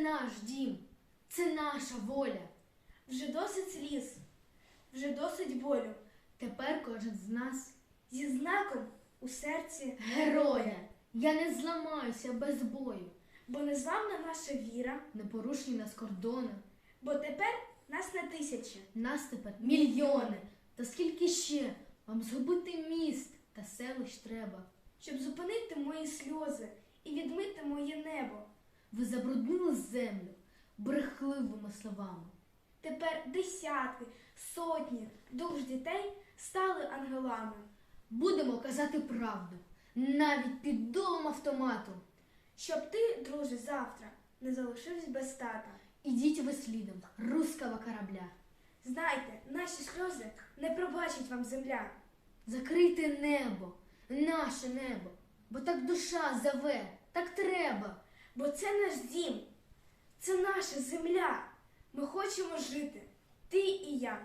наш дім, це наша воля. Вже досить сліз, вже досить болю. Тепер кожен з нас Зі знаком у серці героя. Я не зламаюся без бою, Бо незламна наша віра, непорушні нас кордони. бо тепер нас на тисячі. Нас тепер мільйони. Та скільки ще вам згубити міст та селищ треба? Щоб зупинити мої сльози і відмити моє небо. Ви забруднили землю брехливими словами. Тепер десятки, сотні душ дітей стали ангелами. Будемо казати правду, навіть під долом автомату. Щоб ти, друже, завтра не залишився без тата. Ідіть ви слідом руского корабля. Знайте, наші сльози не пробачить вам земля. Закрийте небо, наше небо, бо так душа зове, так треба. Бо це наш дім, це наша земля. Ми хочемо жити, ти і я.